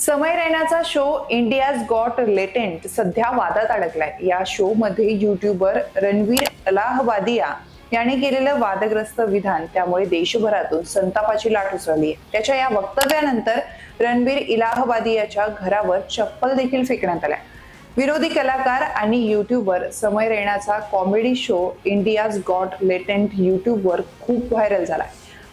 समय रैनाचा show India's got latent सध्या वादात अडकलाय. या शो मध्ये युट्यूबर रणवीर अलाहबादिया याने केलेलं वादग्रस्त विधान त्यामुळे देशभरातून संतापाची लाट उसळली आहे. त्याच्या या वक्तव्यानंतर रणवीर इलाहबादियाच्या घरावर चप्पल देखील फेकण्यात आल्या. विरोधी कलाकार आणि YouTuber Samay रैनाचा comedy show India's got latent युट्यूबवर खूप व्हायरल झाला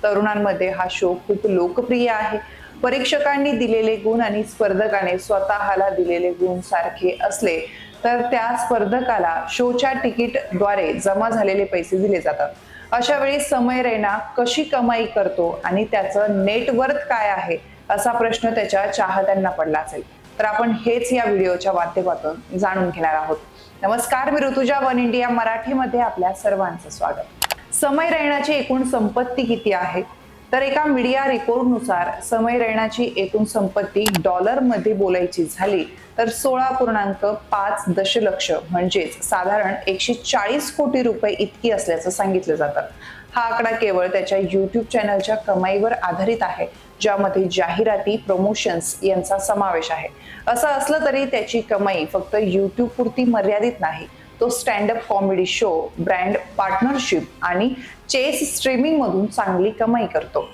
तरुणांमध्ये हा शो खूप लोकप्रिय आहे. परीक्षकांनी दिलेले गुण आणि स्पर्धकाने स्वतःला दिलेले गुण सारखे असले तर त्या स्पर्धकाला शोच्या तिकीटद्वारे जमा झालेले पैसे दिले जातात. अशा वेळी समय रैना कशी कमाई करतो आणि त्याचं नेटवर्थ काय आहे असा प्रश्न त्याच्या चाहत्यांना पडला असेल. तर आपण हेच या व्हिडिओच्या माध्यमातून जाणून घेणार आहोत. नमस्कार मी ऋतुजा वन इंडिया मराठीमध्ये आपल्या सर्वांचं स्वागत. समय रैनाची एकूण संपत्ती किती आहे? तर एका मीडिया रिपोर्टनुसार समय रैनाची एकूण संपत्ती डॉलरमध्ये बोलायची झाली तर सोळा पूर्णांक पाच दशलक्ष म्हणजेच साधारण एकशे चाळीस कोटी रुपये इतकी असल्याचं सांगितलं जातं. हा आकडा केवळ त्याच्या युट्यूब चॅनलच्या कमाईवर आधारित आहे ज्यामध्ये जाहिराती प्रमोशन्स यांचा समावेश आहे. असं असलं तरी त्याची कमाई फक्त युट्यूब पुरती मर्यादित नाही तो standup comedy show brand partnership आणि चेस स्ट्रीमिंग मधून चांगली कमाई करतो.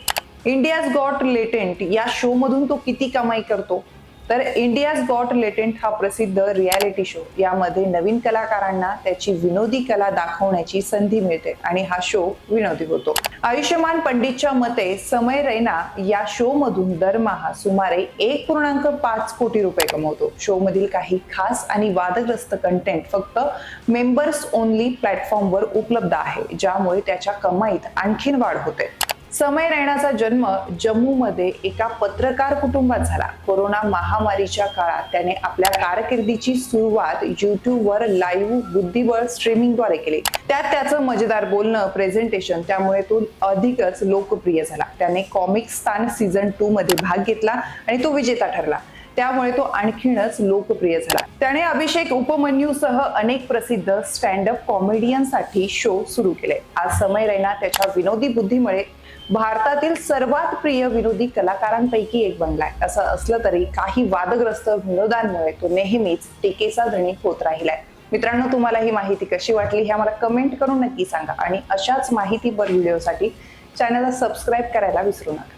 इंडियाज गॉट लेटेंट या शो मधून तो किती कमाई करतो? तर इंडियाज गॉट लेटेंट हा प्रसिद्ध रियालिटी शो यामध्ये नवीन कलाकारांना त्याची विनोदी कला दाखवण्याची संधी मिळते आणि हा शो विनोदी होतो. आयुष्यमान पंडितच्या मते समय रैना या शो मधून दरमहा सुमारे एक पूर्णांक पाच कोटी रुपये कमवतो. शो मधील काही खास आणि वादग्रस्त कंटेंट फक्त मेंबर्स ओनली प्लॅटफॉर्मवर उपलब्ध आहे ज्यामुळे त्याच्या कमाईत आणखीन वाढ होते. समय रैनाचा जन्म जम्मूमध्ये एका पत्रकार कुटुंबात झाला. कोरोना महामारीच्या काळात त्याने आपल्या कारकिर्दीची सुरुवात युट्यूबवर लाईव्ह बुद्धिबळ स्ट्रीमिंगद्वारे केली. त्यात त्याचं मजेदार बोलणं प्रेझेंटेशन त्यामुळे तो अधिकच लोकप्रिय झाला. त्याने कॉमिक स्थान सीझन टू मध्ये भाग घेतला आणि तो विजेता ठरला. त्यामुळे तो आणखीनच लोकप्रिय झाला. त्याने अभिषेक उपमन्यूसह अनेक प्रसिद्ध स्टँडअप कॉमेडियनसाठी शो सुरू केले. आज समय रैना त्याच्या विनोदी बुद्धीमुळे भारतातील सर्वात प्रिय विनोदी कलाकारांपैकी एक बनलाय. असं असलं तरी काही वादग्रस्त विनोदांमुळे तो नेहमीच टीकेचा धणी होत राहिलाय. मित्रांनो तुम्हाला ही माहिती कशी वाटली हे आम्हाला कमेंट करून नक्की सांगा आणि अशाच माहितीपर व्हिडिओसाठी चॅनलला सबस्क्राईब करायला विसरू नका.